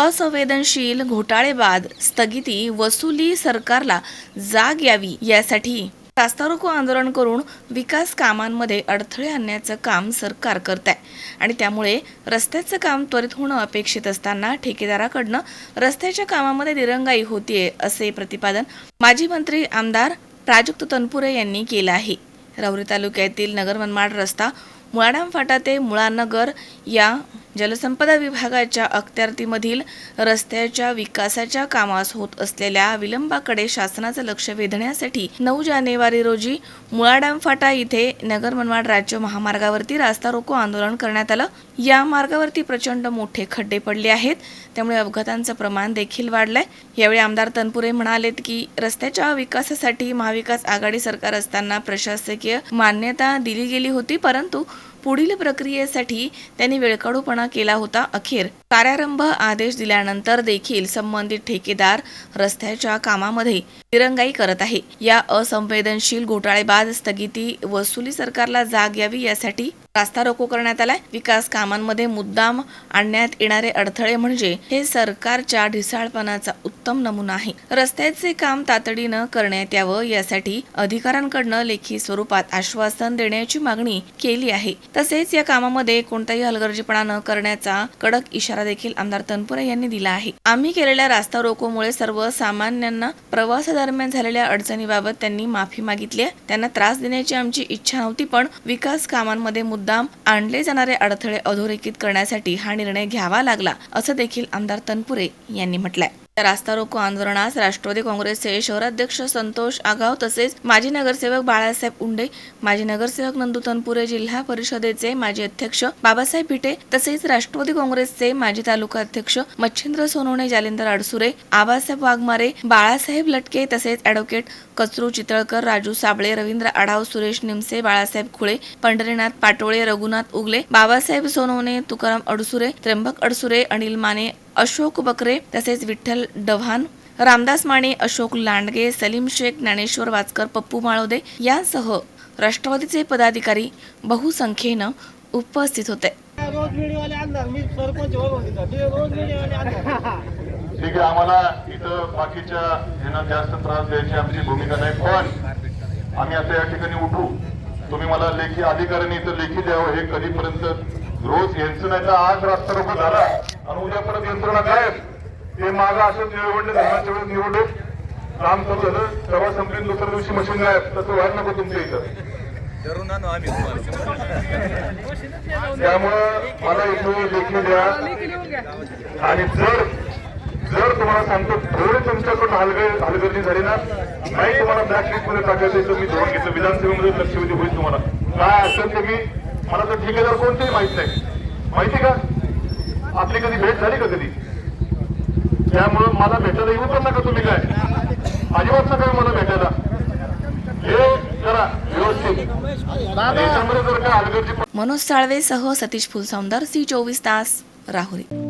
असंवेदनशील घोटाळेबाद स्थगिती वसुली सरकारला जाग यावी यासाठी रास्तारोको आंदोलन करून विकास कामांमध्ये अडथळे आणण्याचं काम सरकार करत आहे आणि त्यामुळे रस्त्याचं काम त्वरित होणं अपेक्षित असताना ठेकेदाराकडनं रस्त्याच्या कामामध्ये दिरंगाई होतीये असे प्रतिपादन माजी मंत्री आमदार प्राजक्त तनपुरे यांनी केलं आहे. राहुरी तालुक्यातील नगर मनमाड रस्ता मुळाडाम फाटा ते मुळानगर या जलसंपदा विभागाच्या अखत्यारतीमधील रस्त्याच्या विकासाच्या कामास होत असलेल्या विलंबाकडे शासनाचं लक्ष वेधण्यासाठी नऊ जानेवारी रोजी मुळाडाम फाटा इथे नगर मनमाड राज्य महामार्गावरती रास्ता रोको आंदोलन करण्यात आलं. या मार्गावरती प्रचंड मोठे खड्डे पडले आहेत. त्यामुळे अपघातांचं प्रमाण देखील वाढलंय. यावेळी आमदार तनपुरे म्हणालेत की रस्त्याच्या विकासासाठी महाविकास आघाडी सरकार असताना प्रशासकीय मान्यता दिली गेली होती परंतु पुढील प्रक्रियेसाठी त्यांनी वेळकाढूपणा केला होता अखेर. कार्यारंभ आदेश दिल्यानंतर देखील संबंधित ठेकेदार रस्त्याच्या कामामध्ये दिरंगाई करत आहे. या असंवेदनशील घोटाळेबाद स्थगिती वसुली सरकारला जाग यावी यासाठी रास्ता रोको करण्यात आलाय. विकास कामांमध्ये मुद्दाम आणण्यात येणारे अडथळे म्हणजे हे सरकारच्या ढिसाळपणाचा उत्तम नमुना आहे. रस्त्याचे काम तातडीनं करण्यात यावं यासाठी अधिकाऱ्यांकडनं लेखी स्वरूपात आश्वासन देण्याची मागणी केली आहे. तसेच या कामामध्ये कोणताही हलगर्जीपणा न करण्याचा कडक इशारा देखील आमदार तनपुरे यांनी दिला आहे. आम्ही केलेल्या रास्ता रोकोमुळे सर्वसामान्यांना प्रवासादरम्यान झालेल्या अडचणीबाबत त्यांनी माफी मागितली आहे. त्यांना त्रास देण्याची आमची इच्छा नव्हती पण विकास कामांमध्ये मुद्दाम आणले जाणारे अडथळे अधोरेखित करण्यासाठी हा निर्णय घ्यावा लागला असं देखील आमदार तनपुरे यांनी म्हटलंय. या रास्ता रोको आंदोलनास राष्ट्रवादी काँग्रेसचे शहराध्यक्ष संतोष आगाव तसेच माजी नगरसेवक बाळासाहेब उंडे माजी नगरसेवक नंदू तनपुरे जिल्हा परिषदेचे माजी अध्यक्ष बाबासाहेब भिटे तसेच राष्ट्रवादी काँग्रेसचे माजी तालुका अध्यक्ष मच्छिंद्र सोनवणे जालिंदर अडसुरे आबासाहेब वाघमारे बाळासाहेब लटके तसेच अॅडव्होकेट कचरू चितळकर राजू साबळे रवींद्र आढाव सुरेश निमसे बाळासाहेब खुळे पंढरीनाथ पाटोळे रघुनाथ उगले बाबासाहेब सोनवणे तुकाराम अडसुरे त्र्यंबक अडसुरे अनिल माने अशोक बकरे तसेच विठ्ठल डव्हाण रामदास माने अशोक लांडगे सलीम शेख ज्ञानेश्वर वाचकर पप्पू माळोदे यांसह राष्ट्रवादीचे पदाधिकारी बहुसंख्येनं उपस्थित होते. ठीक आहे आम्हाला इथं बाकीच्या ह्यांना जास्त त्रास द्यायची आमची भूमिका नाही पण आम्ही आता या ठिकाणी उठू. तुम्ही मला लेखी अधिकाऱ्यांनी इथं लेखी द्यावं हे कधीपर्यंत रोज यांचं नाही तर आज रास्ता झाला. आणि उद्या परत यंत्रणा काय ते मागं असं निवडले धरणाच्या वेळेस निवडले. काम चालू झालं. सभा संपली. दुसऱ्या दिवशी मशीन गायब. तसं व्हायला नको तुमच्या इथं. त्यामुळं मला इथं लेखी द्या. आणि जर जर तुम्हाला सांगतो थोडी तुमच्याकडून हलगर्जी झाली ना नाही तुम्हाला ब्लॅकलिस्टमध्ये टाकायचं तर मी धोरण घेतलं विधानसभेमध्ये लक्षवेधी होईल तुम्हाला. काय असेल ते मी मला तर ठेकेदार कोणतेही माहीत नाही. माहिती का? आपली कधी भेट झाली का कधी? त्यामुळं मला भेटायला येऊ पण नका तुम्ही काय. अजिबात नका मला भेटायला. हे करा व्यवस्थित. मनोज साळवे सह सतीश फुलसौंदर सी चोवीस तास राहुरी.